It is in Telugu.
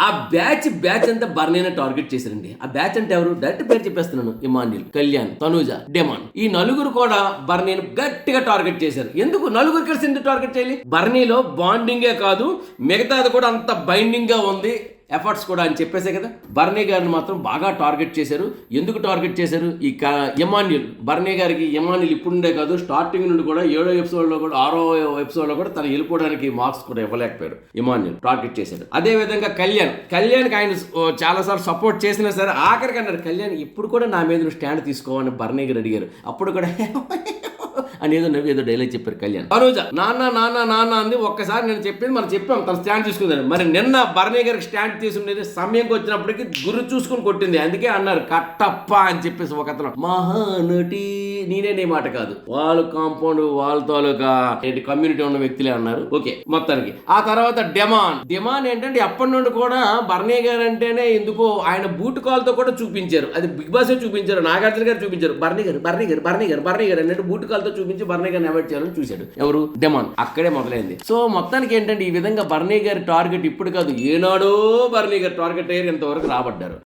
ఆ బ్యాచ్ బ్యాచ్ అంతా బర్నీని టార్గెట్ చేశారండి. ఆ బ్యాచ్ అంటే ఎవరు? డైరెక్ట్ పేరు చెప్పేస్తున్నాను. Emmanuel Kalyan Tanuja Demon. ఈ నలుగురు కూడా బర్నీని గట్టిగా టార్గెట్ చేశారు. ఎందుకు? నలుగురు కలిసి ఎందుకు టార్గెట్ చేయాలి? బర్నీలో బాండింగే కాదు మిగతాది కూడా అంత బైండింగ్గా ఉంది. ఎఫర్ట్స్ కూడా అని చెప్పేసే కదా. బర్నీ గారిని మాత్రం బాగా టార్గెట్ చేశారు. ఎందుకు టార్గెట్ చేశారు? ఈ ఎమాన్యుల్. బర్నీ గారికి ఎమాన్యుల్ ఇప్పుడుండే కాదు. స్టార్టింగ్ నుండి కూడా ఏడో ఎపిసోడ్లో కూడా ఆరో ఎపిసోడ్లో కూడా తను వెళ్ళిపోవడానికి మార్క్స్ కూడా ఇవ్వలేకపోయాడు ఎమాన్యుల్ టార్గెట్ చేశాడు అదే విధంగా కళ్యాణ్. కళ్యాణ్కి ఆయన చాలా సార్లు సపోర్ట్ చేసినా సరే ఆఖరికి అన్నారు కళ్యాణ్ ఇప్పుడు కూడా నా మీద నువ్వు స్టాండ్ తీసుకోవాలని బర్నీ గారు అడిగారు. అప్పుడు కూడా అని ఏదో నవ్వి ఏదో డైలాగ్ చెప్పారు కళ్యాణ్. అనుజ నాన్న నాన్న నాన్న అంది. ఒక్కసారి నేను చెప్పింది మనం చెప్పాం తన స్టాండ్ తీసుకుందని. మరి నిన్న భరణి గారికి స్టాండ్ తీసుకునేది సమయంకి వచ్చినప్పటికి గురి చూసుకుని కొట్టింది. అందుకే అన్నారు కట్టప్ప అని చెప్పేసి ఒక అతను. మహానటి నేనే నీ మాట కాదు. వాళ్ళు కాంపౌండ్ వాళ్ళ తాలూకా కమ్యూనిటీ ఉన్న వ్యక్తులే అన్నారు. ఓకే మొత్తానికి. ఆ తర్వాత డెమాన్ డెమాన్ ఏంటంటే ఎప్పటి నుండి కూడా బర్నీ గారు అంటేనే ఎందుకో ఆయన బూట్ కాల్తో కూడా చూపించారు. అది బిగ్ బాస్ చూపించారు నాగార్జున గారు చూపించారు. బర్నీ గారు బర్నీ గారు బర్నీ గారు బర్నీ గారు అన్నట్టు బూట్ కాల్తో చూపించి బర్నీ గారిని అవాయిడ్ చేయాలని చూశాడు. ఎవరు? డెమాన్. అక్కడే మొదలైంది. సో మొత్తానికి ఏంటంటే ఈ విధంగా బర్నీ గారి టార్గెట్ ఇప్పుడు కాదు ఏనాడో బర్నీ గారి టార్గెట్ అయ్యారు ఇంతవరకు రాబడ్డారు.